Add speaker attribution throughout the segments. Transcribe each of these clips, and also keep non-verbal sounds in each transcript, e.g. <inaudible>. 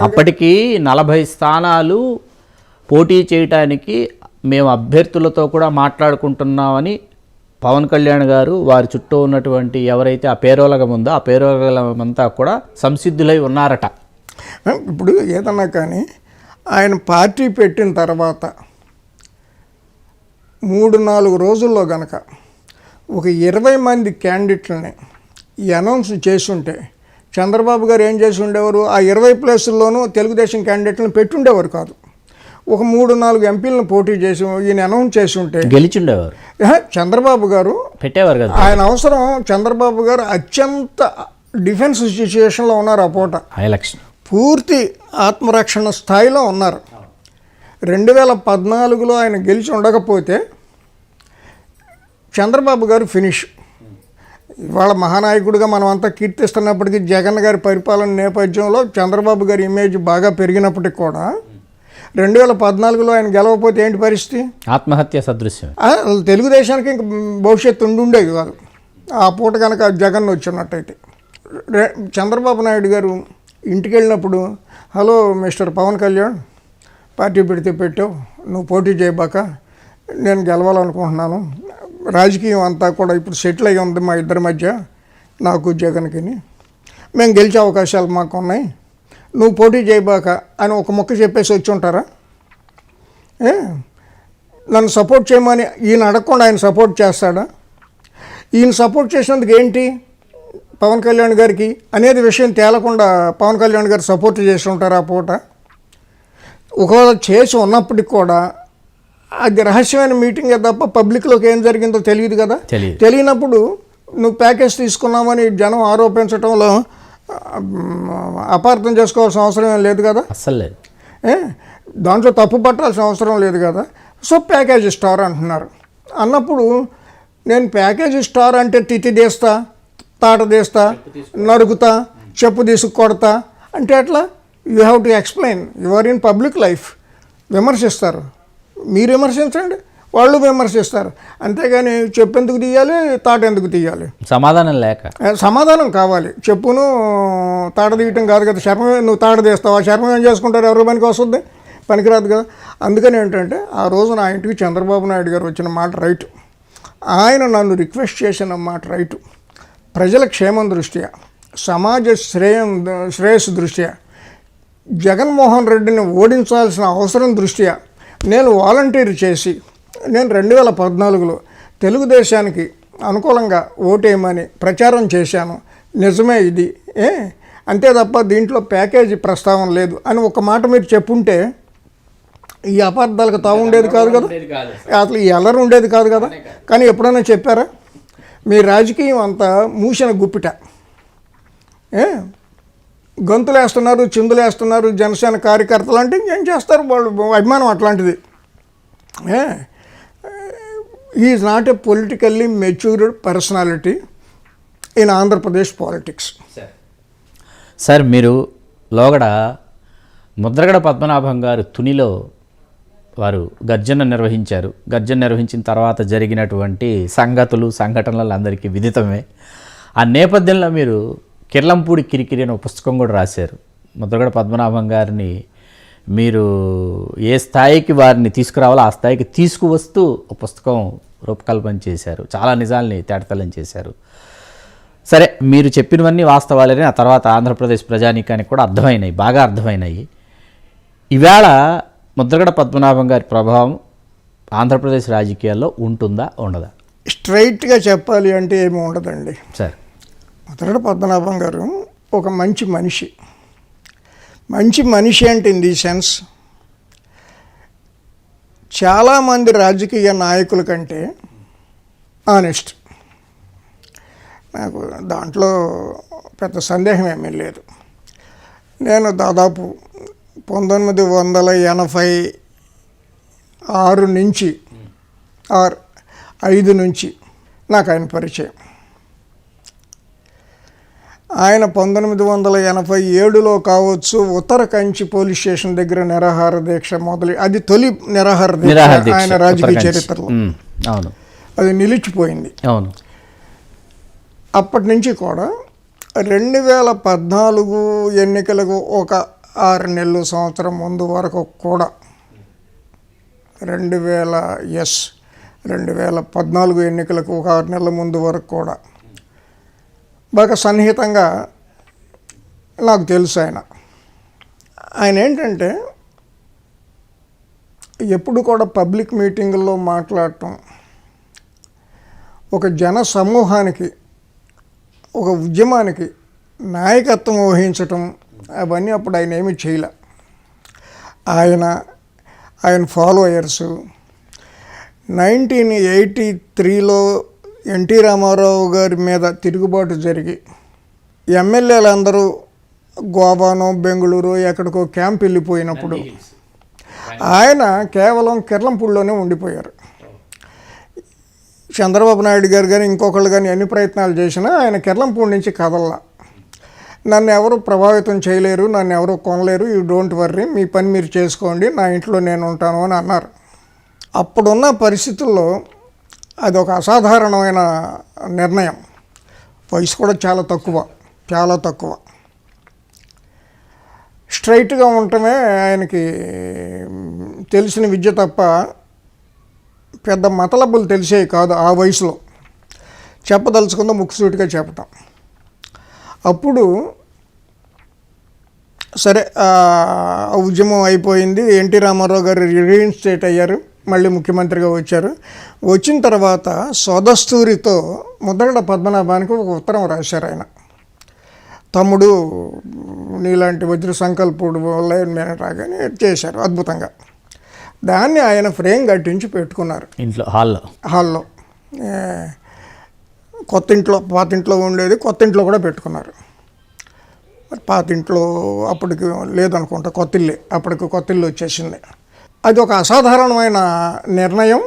Speaker 1: అప్పటికి నలభై స్థానాలు పోటీ చేయటానికి మేము అభ్యర్థులతో కూడా మాట్లాడుకుంటున్నామని పవన్ కళ్యాణ్ గారు వారి చుట్టూ ఉన్నటువంటి ఎవరైతే ఆ పేరోలగం ఉందో ఆ పేరోలగం అంతా కూడా సంసిద్ధులై ఉన్నారట.
Speaker 2: ఇప్పుడు ఏదన్నా కానీ ఆయన పార్టీ పెట్టిన తర్వాత మూడు నాలుగు రోజుల్లో గనక ఒక ఇరవై మంది క్యాండిడేట్లని అనౌన్స్ చేసుంటే చంద్రబాబు గారు ఏం చేసి ఉండేవారు? ఆ ఇరవై ప్లేసుల్లోనూ తెలుగుదేశం క్యాండిడేట్లను పెట్టుండేవారు కాదు. ఒక మూడు నాలుగు ఎంపీలను పోటీ చేసి ఈయన అనౌన్స్ చేసి ఉంటే
Speaker 1: గెలిచిండేవారు.
Speaker 2: చంద్రబాబు గారు
Speaker 1: పెట్టేవారు కదా.
Speaker 2: ఆయన అవసరం చంద్రబాబు గారు అత్యంత డిఫెన్స్ సిచ్యుయేషన్లో ఉన్నారు ఆ పూట.
Speaker 1: ఎలక్షన్
Speaker 2: పూర్తి ఆత్మరక్షణ స్థాయిలో ఉన్నారు. రెండు వేల పద్నాలుగులో ఆయన గెలిచి ఉండకపోతే చంద్రబాబు గారు ఫినిష్. ఇవాళ మహానాయకుడిగా మనం అంతా కీర్తిస్తున్నప్పటికీ జగన్ గారి పరిపాలన నేపథ్యంలో చంద్రబాబు గారి ఇమేజ్ బాగా పెరిగినప్పటికి కూడా రెండు వేల పద్నాలుగులో ఆయన గెలవకపోతే ఏంటి పరిస్థితి?
Speaker 1: ఆత్మహత్య సదృశ్యం.
Speaker 2: తెలుగుదేశానికి ఇంక భవిష్యత్తు ఉండి ఉండేది కాదు. ఆ పూట కనుక జగన్ వచ్చినట్టయితే. చంద్రబాబు నాయుడు గారు ఇంటికి వెళ్ళినప్పుడు hello mister Pawan Kalyan party పెడితే పెట్టావు నువ్వు పోటీ చేయబాక నేను గెలవాలనుకుంటున్నాను. రాజకీయం అంతా కూడా ఇప్పుడు సెటిల్ అయ్యి ఉంది మా ఇద్దరి మధ్య నాకు జగన్కిని మేము గెలిచే అవకాశాలు మాకు ఉన్నాయి. నువ్వు పోటీ చేయబాక అని ఒక మొక్క చెప్పేసి వచ్చి ఉంటారా? ఏ? నన్ను సపోర్ట్ చేయమని ఈయన అడగకుండా ఆయన సపోర్ట్ చేస్తాడా? ఈయన సపోర్ట్ చేసినందుకు ఏంటి? పవన్ కళ్యాణ్ గారికి అనేది విషయం తేలకుండా పవన్ కళ్యాణ్ గారు సపోర్ట్ చేసి ఉంటారు ఆ పూట? ఒకవేళ చేసి ఉన్నప్పటికి కూడా అది రహస్యమైన మీటింగే తప్ప పబ్లిక్లోకి ఏం జరిగిందో తెలియదు కదా. తెలియనప్పుడు నువ్వు ప్యాకేజ్ తీసుకున్నామని జనం ఆరోపించడంలో అపార్థం చేసుకోవాల్సిన అవసరం ఏం లేదు కదా?
Speaker 1: అస్సలు లేదు.
Speaker 2: ఏ? దాంట్లో తప్పు పట్టాల్సిన అవసరం లేదు కదా? సో ప్యాకేజ్ స్టార్ అంటున్నారు. అన్నప్పుడు నేను ప్యాకేజ్ స్టార్ అంటే తిట్టి తీస్తా తాట తీస్తా నరుకుతా చెప్పు తీసుకు కొడతా అంటే అట్లా you have to explain you are in public life విమర్శిస్తారు. మీరు విమర్శించండి. వాళ్ళు విమర్శిస్తారు. అంతేగాని చెప్పు ఎందుకు తీయాలి తాట ఎందుకు తీయాలి.
Speaker 1: సమాధానం లేక.
Speaker 2: సమాధానం కావాలి. చెప్పును తాడ తీయటం కాదు కదా శర్మం నువ్వు తాడ తీస్తావా శర్మం ఏం చేసుకుంటారు ఎవరి పనికి వస్తుంది? పనికిరాదు కదా. అందుకని ఏంటంటే ఆ రోజు నా ఇంటికి చంద్రబాబు నాయుడు గారు వచ్చిన మాట రైటు. ఆయన నన్ను రిక్వెస్ట్ చేసిన మాట రైటు. ప్రజల క్షేమం దృష్ట్యా సమాజ శ్రేయం శ్రేయస్సు దృష్ట్యా జగన్మోహన్ రెడ్డిని ఓడించాల్సిన అవసరం దృష్ట్యా నేను వాలంటీర్ చేసి నేను రెండు వేల పద్నాలుగులో తెలుగుదేశానికి అనుకూలంగా ఓటేయమని ప్రచారం చేశాను. నిజమే ఇది ఏ? అంతే తప్ప దీంట్లో ప్యాకేజీ ప్రస్తావన లేదు అని ఒక మాట మీరు చెప్పుంటే ఈ అపార్థాలకు తావు ఉండేది కాదు కదా. అసలు ఈ అల్లరి ఉండేది కాదు కదా. కానీ ఎప్పుడైనా చెప్పారా? మీ రాజకీయం అంతా మూసిన గుప్పిట ఏ? గొంతులు వేస్తున్నారు చిందులు వేస్తున్నారు జనసేన కార్యకర్తలు అంటే ఏం చేస్తారు? వాళ్ళు అభిమానం అట్లాంటిది. He? Is not a politically matured personality in Andhra Pradesh politics
Speaker 1: sir మీరు లోగడ ముద్రగడ పద్మనాభం గారు తునిలో వారు గర్జన నిర్వహించారు. గర్జన నిర్వహించిన తర్వాత జరిగినటువంటి సంగతులు సంఘటనలు అందరికీ విదితమే. ఆ నేపథ్యంలో మీరు కిర్లంపూడి కిరికిరి అనే పుస్తకం కూడా రాశారు. ముద్రగడ పద్మనాభం గారిని మీరు ఏ స్థాయికి వారిని తీసుకురావాలో ఆ స్థాయికి తీసుకువస్తూ ఒక పుస్తకం రూపకల్పన చేశారు. చాలా నిజాల్ని తేటతలం చేశారు. సరే మీరు చెప్పినవన్నీ వాస్తవాలని ఆ తర్వాత ఆంధ్రప్రదేశ్ ప్రజానీకానికి కూడా అర్థమైనాయి బాగా అర్థమైనాయి. ఈవేళ ముద్రగడ పద్మనాభం గారి ప్రభావం ఆంధ్రప్రదేశ్ రాజకీయాల్లో ఉంటుందా ఉండదా?
Speaker 2: స్ట్రైట్గా చెప్పాలి అంటే ఏమి ఉండదండి.
Speaker 1: సార్.
Speaker 2: ముద్రగడ పద్మనాభం గారు ఒక మంచి మనిషి. మంచి మనిషి అంటే ఇన్ ది సెన్స్ చాలామంది రాజకీయ నాయకుల కంటే ఆనెస్ట్ నాకు దాంట్లో పెద్ద సందేహం ఏమీ లేదు. నేను దాదాపు పంతొమ్మిది వందల ఎనభై ఆరు నుంచి ఆరు ఐదు నుంచి నాకు ఆయన పరిచయం. ఆయన పంతొమ్మిది వందల ఎనభై ఏడులో కావచ్చు ఉత్తర కంచి పోలీస్ స్టేషన్ దగ్గర నిరాహార దీక్ష మొదలు అది తొలి నిరాహార దీక్ష ఆయన రాజకీయ. చరిత్రలో.
Speaker 1: అవును.
Speaker 2: అది నిలిచిపోయింది.
Speaker 1: అవును.
Speaker 2: అప్పటి నుంచి కూడా రెండు వేల పద్నాలుగు ఎన్నికలకు ఒక ఆరు నెలలు సంవత్సరం ముందు వరకు కూడా రెండు వేల ఎస్ రెండు వేల పద్నాలుగు ఎన్నికలకు ఒక ఆరు నెలల ముందు వరకు కూడా బాగా సన్నిహితంగా నాకు తెలుసు ఆయన. ఆయన ఏంటంటే ఎప్పుడు కూడా పబ్లిక్ మీటింగుల్లో మాట్లాడటం ఒక జన సమూహానికి ఒక ఉద్యమానికి నాయకత్వం వహించటం అవన్నీ అప్పుడు ఆయన ఏమీ చేయలే. ఆయన ఆయన ఫాలోయర్స్. నైన్టీన్ ఎయిటీ త్రీలో ఎన్టీ రామారావు గారి మీద తిరుగుబాటు జరిగి ఎమ్మెల్యేలందరూ గోవానో బెంగళూరు ఎక్కడికో క్యాంప్ వెళ్ళిపోయినప్పుడు ఆయన కేవలం కిర్లంపూడిలోనే ఉండిపోయారు. చంద్రబాబు నాయుడు గారు కానీ ఇంకొకళ్ళు కానీ ఎన్ని ప్రయత్నాలు చేసినా ఆయన కిర్లంపూడి నుంచి కదల్లా. నన్ను ఎవరు ప్రభావితం చేయలేరు నన్ను ఎవరు కొనలేరు యూ డోంట్ వర్రీ మీ పని మీరు చేసుకోండి నా ఇంట్లో నేను ఉంటాను అని అన్నారు. అప్పుడున్న పరిస్థితుల్లో అది ఒక అసాధారణమైన నిర్ణయం. వయసు కూడా చాలా తక్కువ చాలా తక్కువ. స్ట్రైట్గా ఉండటమే ఆయనకి తెలిసిన విద్య తప్ప పెద్ద మతలబ్బులు తెలిసేవి కాదు ఆ వయసులో. చెప్పదలుచుకుందో ముక్కుసూటిగా చెప్పటం. అప్పుడు సరే ఉద్యమం అయిపోయింది. ఎన్టీ రామారావు గారు రీఇన్స్టేట్ అయ్యారు. మళ్ళీ ముఖ్యమంత్రిగా వచ్చారు. వచ్చిన తర్వాత సోదస్తూరితో ముద్రగడ పద్మనాభానికి ఒక ఉత్తరం రాశారు ఆయన. తమ్ముడు నీలాంటి వజ్ర సంకల్పుడు లైన్ రాగానే చేశారు అద్భుతంగా. దాన్ని ఆయన ఫ్రేమ్ కట్టించి పెట్టుకున్నారు.
Speaker 1: ఇంట్లో హాల్లో?
Speaker 2: హాల్లో. కొత్త ఇంట్లో పాత ఇంట్లో ఉండేది కొత్త ఇంట్లో కూడా పెట్టుకున్నారు. పాత ఇంట్లో అప్పటికి లేదనుకుంటా కొత్త ఇల్లే అప్పటికి కొత్త ఇల్లు వచ్చేసింది. అది ఒక అసాధారణమైన నిర్ణయం.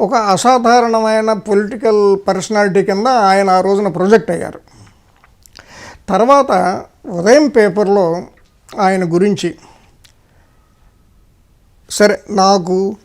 Speaker 2: ఒక అసాధారణమైన పొలిటికల్ పర్సనాలిటీ కింద ఆయన ఆ రోజున ప్రొజెక్ట్ అయ్యారు. తర్వాత ఉదయం పేపర్లో ఆయన గురించి సరే నాకు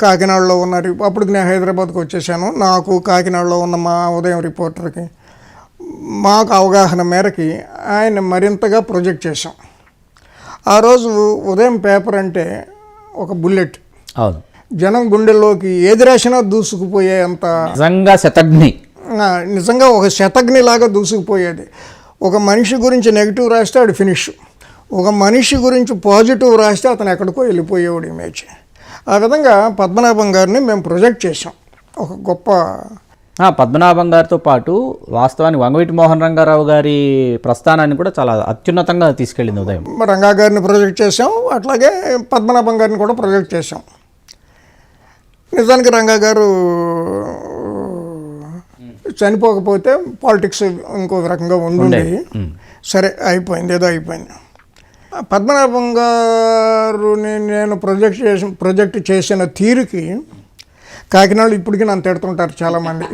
Speaker 2: కాకినాడలో ఉన్న అప్పుడు నేను హైదరాబాద్కి వచ్చేసాను. నాకు కాకినాడలో ఉన్న మా ఉదయం రిపోర్టర్కి మాకు అవగాహన మేరకి ఆయన మరింతగా ప్రొజెక్ట్ చేశాం. ఆ రోజు ఉదయం పేపర్ అంటే ఒక బుల్లెట్.
Speaker 1: అవును.
Speaker 2: జనం గుండెల్లోకి ఏది రాసినా దూసుకుపోయే అంత
Speaker 1: నిజంగా శతఘ్ని.
Speaker 2: ఆ, నిజంగా ఒక శతగ్నిలాగా దూసుకుపోయేది. ఒక మనిషి గురించి నెగిటివ్ రాస్తే ఆడు ఫినిష్ ఒక మనిషి గురించి పాజిటివ్ రాస్తే అతను ఎక్కడికో వెళ్ళిపోయేవాడు ఇమేజ్ ఆ విధంగా పద్మనాభం గారిని మేము ప్రొజెక్ట్ చేసాం ఒక గొప్ప
Speaker 1: పద్మనాభం గారితో పాటు వాస్తవానికి వంగవీటి మోహన్ రంగారావు గారి ప్రస్థానాన్ని కూడా చాలా అత్యున్నతంగా తీసుకెళ్ళింది ఉదయం.
Speaker 2: రంగా గారిని ప్రొజెక్ట్ చేసాం అట్లాగే పద్మనాభం గారిని కూడా ప్రొజెక్ట్ చేసాం నిజానికి రంగా గారు చనిపోకపోతే పాలిటిక్స్ ఇంకో రకంగా ఉండుండి సరే అయిపోయింది ఏదో అయిపోయింది. పద్మనాభం గారుని నేను ప్రొజెక్ట్ చేసి ప్రొజెక్ట్ చేసిన తీరుకి కాకినాడలో ఇప్పటికీ నన్ను తిడుతుంటారు చాలామంది.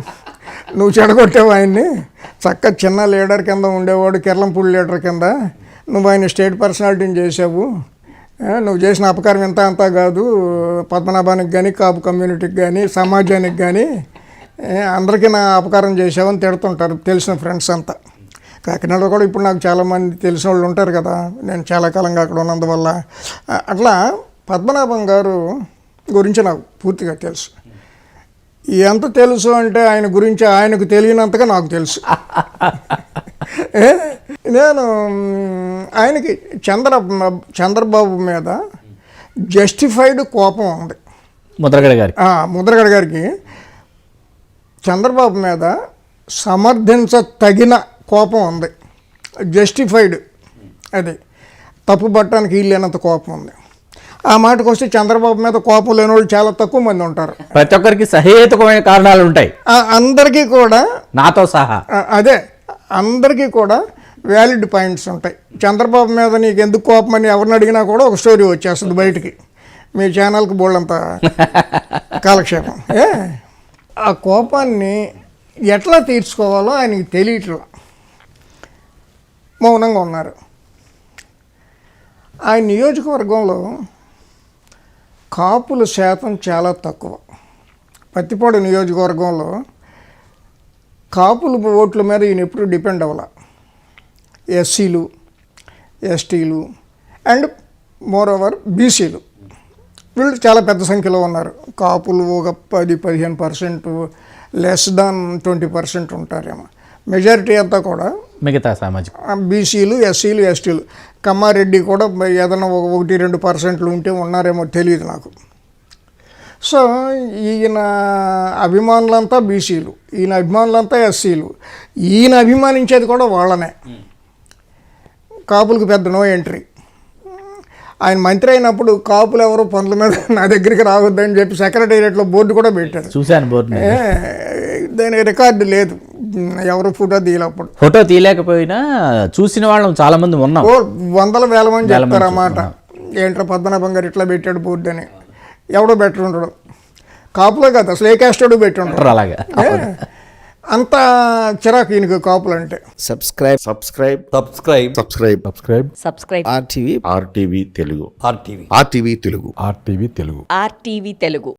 Speaker 2: నువ్వు చెడగొట్టావు ఆయన్ని. చక్క చిన్న లీడర్ కింద ఉండేవాడు కిర్లంపూడి లీడర్ కింద. నువ్వు ఆయన స్టేట్ పర్సనాలిటీని చేసావు నువ్వు చేసిన అపకారం ఇంత అంతా కాదు. పద్మనాభానికి కానీ కాపు కమ్యూనిటీకి కానీ సమాజానికి కానీ అందరికీ నా అపకారం చేసావని తిడుతుంటారు తెలిసిన ఫ్రెండ్స్ అంతా. కాకినాడలో కూడా ఇప్పుడు నాకు చాలామంది తెలిసిన వాళ్ళు ఉంటారు కదా. నేను చాలా కాలంగా అక్కడ ఉన్నందువల్ల. అట్లా పద్మనాభం గారు గురించి నాకు పూర్తిగా తెలుసు. ఎంత తెలుసు అంటే ఆయన గురించి ఆయనకు తెలియనంతగా నాకు తెలుసు? నేను ఆయనకి చంద్ర చంద్రబాబు మీద జస్టిఫైడ్ కోపం ఉంది.
Speaker 1: ముద్రగడ గారి
Speaker 2: ముద్రగడ గారికి చంద్రబాబు మీద సమర్థించతగిన కోపం ఉంది. జస్టిఫైడ్ అది తప్పు పట్టడానికి వీళ్ళేనంత కోపం ఉంది. ఆ మాటకు వస్తే చంద్రబాబు మీద కోపం లేని వాళ్ళు చాలా తక్కువ మంది ఉంటారు.
Speaker 1: ప్రతి ఒక్కరికి సహేతుకమైన కారణాలు ఉంటాయి.
Speaker 2: అందరికీ కూడా
Speaker 1: నాతో సహా.
Speaker 2: అదే అందరికీ కూడా వ్యాలిడ్ పాయింట్స్ ఉంటాయి. చంద్రబాబు మీద నీకు ఎందుకు కోపం అని ఎవరిని అడిగినా కూడా ఒక స్టోరీ వచ్చేస్తుంది బయటికి. మీ ఛానల్కి బోళ్ళంత <laughs> కాలక్షేపం. ఏ ఆ కోపాన్ని ఎట్లా తీర్చుకోవాలో ఆయనకి తెలియట్లా. మౌనంగా ఉన్నారు. ఆ నియోజకవర్గంలో కాపుల శాతం చాలా తక్కువ. పత్తిపాడు నియోజకవర్గంలో కాపుల ఓట్ల మీద ఈయన ఎప్పుడు డిపెండ్ అవ్వాల. ఎస్సీలు ఎస్టీలు అండ్ మోర్ ఓవర్ బీసీలు. వీళ్ళు చాలా పెద్ద సంఖ్యలో ఉన్నారు. కాపులు ఒక పది పదిహేను percent less than twenty percent ఉంటారేమో. మెజారిటీ అంతా కూడా
Speaker 1: మిగతా సామాజిక
Speaker 2: బీసీలు ఎస్సీలు ఎస్టీలు. కమ్మారెడ్డి కూడా ఏదైనా ఒక ఒకటి రెండు పర్సెంట్లు ఉంటే ఉన్నారేమో తెలియదు నాకు. సో ఈయన అభిమానులంతా బీసీలు ఈయన అభిమానులంతా ఎస్సీలు. ఈయన అభిమానించేది కూడా వాళ్ళనే. కాపులకు పెద్ద నో ఎంట్రీ. ఆయన మంత్రి అయినప్పుడు కాపులు ఎవరు పనుల మీద <laughs> నా దగ్గరికి రావద్దని చెప్పి సెక్రటేరియట్లో బోర్డు కూడా పెట్టారు.
Speaker 1: చూశాను బోర్డుని
Speaker 2: ఏ, దానికి రికార్డు లేదు. ఎవరు ఫోటో తీయలేప్పుడు
Speaker 1: ఫోటో తీయలేకపోయినా చూసిన వాళ్ళం చాలా మంది ఉన్నాం
Speaker 2: వందల వేల మంది చెప్తారు అన్నమాట ఏంట్రా పద్మనాభం గారు ఇట్లా పెట్టాడు బోర్డు అని ఎవడో బెటర్ ఉండడు కాపులే కదా అసలు ఏ క్యాస్టోడు పెట్టి ఉండడు
Speaker 1: అలాగా.
Speaker 2: అంత చిరాకు ఈయనకు కాపులు అంటే.
Speaker 3: Subscribe.
Speaker 4: Subscribe
Speaker 5: subscribe
Speaker 4: subscribe
Speaker 5: subscribe
Speaker 6: subscribe
Speaker 3: RTV
Speaker 4: RTV Telugu
Speaker 5: RTV
Speaker 4: RTV Telugu
Speaker 5: RTV Telugu
Speaker 6: RTV Telugu